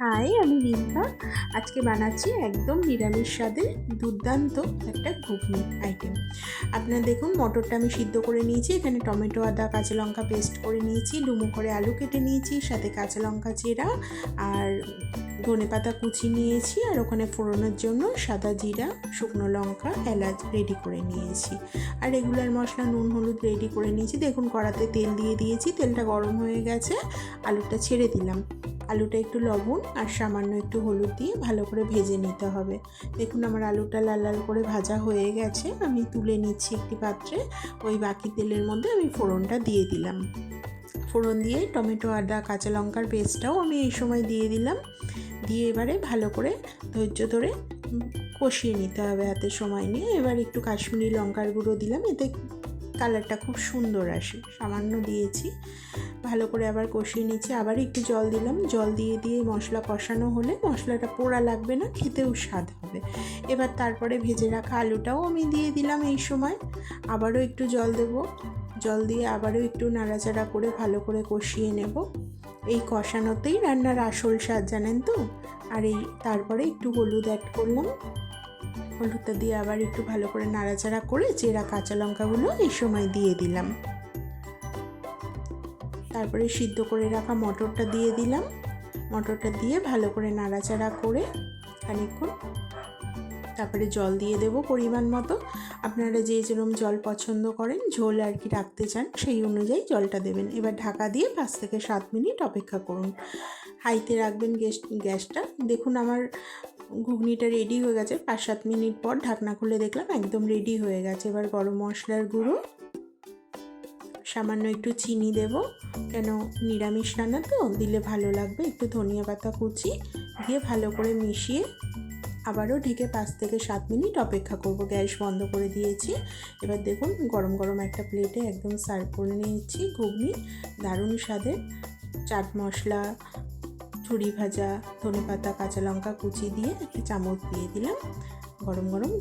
High, আমি রিম্পা। আজকে বানাচ্ছি একদম নিরামিষ স্বাদের দুর্দান্ত একটা ঘুগনি আইটেম আপনারা দেখুন, মটরটা আমি সিদ্ধ করে নিয়েছি। এখানে টমেটো, আদা, কাঁচা লঙ্কা পেস্ট করে নিয়েছি। ডুমো করে আলু কেটে নিয়েছি, সাথে কাঁচা লঙ্কা চেরা আর ধনে পাতা কুচি নিয়েছি আর ওখানে ফোড়নের জন্য সাদা জিরা, শুকনো লঙ্কা, এলাচ রেডি করে নিয়েছি। আর রেগুলার মশলা, নুন, হলুদ রেডি করে নিয়েছি। দেখুন, কড়াতে তেল দিয়ে দিয়েছি। তেলটা গরম হয়ে গেছে। আলুটা ছেড়ে দিলাম। আলুটা একটু লবণ আর সামান্য একটু হলুদ দিয়ে ভালো করে ভেজে নিতে হবে। দেখুন আমার আলুটা লাল লাল করে ভাজা হয়ে গেছে। আমি তুলে নিচ্ছি একটি পাত্রে। ওই বাকি তেলের মধ্যে আমি ফোড়নটা দিয়ে দিলাম। ফোড়ন দিয়ে টমেটো, আদা, কাঁচা লঙ্কার পেস্টটাও আমি এই সময় দিয়ে দিলাম। দিয়ে এবারে ভালো করে ধৈর্য ধরে কষিয়ে নিতে হবে হাতে সময় নিয়ে। এবার একটু কাশ্মীরি লঙ্কার গুঁড়ো দিলাম। এতে কালারটা খুব সুন্দর আসে। সামান্য দিয়েছি। ভালো করে আবার কষিয়ে নিচ্ছি আবার একটু জল দিলাম। জল দিয়ে দিয়ে মশলা কষানো হলে মশলাটা পোড়া লাগবে না, খেতেও স্বাদ হবে। এবার তারপরে ভেজে রাখা আলুটাও আমি দিয়ে দিলাম এই সময়। আবারও একটু জল দেব। জল দিয়ে আবারও একটু নাড়াচাড়া করে ভালো করে কষিয়ে নেব। এই কষানোতেই রান্নার আসল স্বাদ, জানেন তো? আর এই তারপরে একটু হলুদ অ্যাড করলাম। হলুদটা দিয়ে আবার একটু ভালো করে নাড়াচাড়া করে চেরা কাঁচা লঙ্কাগুলো এই সময় দিয়ে দিলাম। তারপরে সিদ্ধ করে রাখা মটরটা দিয়ে দিলাম। মটরটা দিয়ে ভালো করে নাড়াচাড়া করে খানিকক্ষণ তারপরে জল দিয়ে দেব পরিমাণ মতো। আপনারা যে যেরকম জল পছন্দ করেন, ঝোল আর কি রাখতে চান, সেই অনুযায়ী জলটা দেবেন। এবার ঢাকা দিয়ে পাঁচ থেকে সাত মিনিট অপেক্ষা করুন। হাইতে রাখবেন গ্যাস, গ্যাসটা। দেখুন আমার ঘুগনিটা রেডি হয়ে গেছে। পাঁচ সাত মিনিট পর ঢাকনা খুলে দেখলাম একদম রেডি হয়ে গেছে। এবার গরম মশলার গুঁড়ো, সামান্য একটু চিনি দেব। কেন নিরামিষ রান্না তো, দিলে ভালো লাগবে। একটু ধনিয়া পাতা কুচি দিয়ে ভালো করে মিশিয়ে আবারও ঢেকে পাঁচ থেকে সাত মিনিট অপেক্ষা করব। গ্যাস বন্ধ করে দিয়েছি। এবার দেখুন, গরম গরম একটা প্লেটে একদম সার্ভ করে নিয়েছি ঘুগনি। দারুণ স্বাদের। চাট মশলা ঝুড়ি ভাজা ধনে পাতা কাঁচা লঙ্কা কুচি দিয়ে একটা চামচ দিয়ে দিলাম। গরম গরম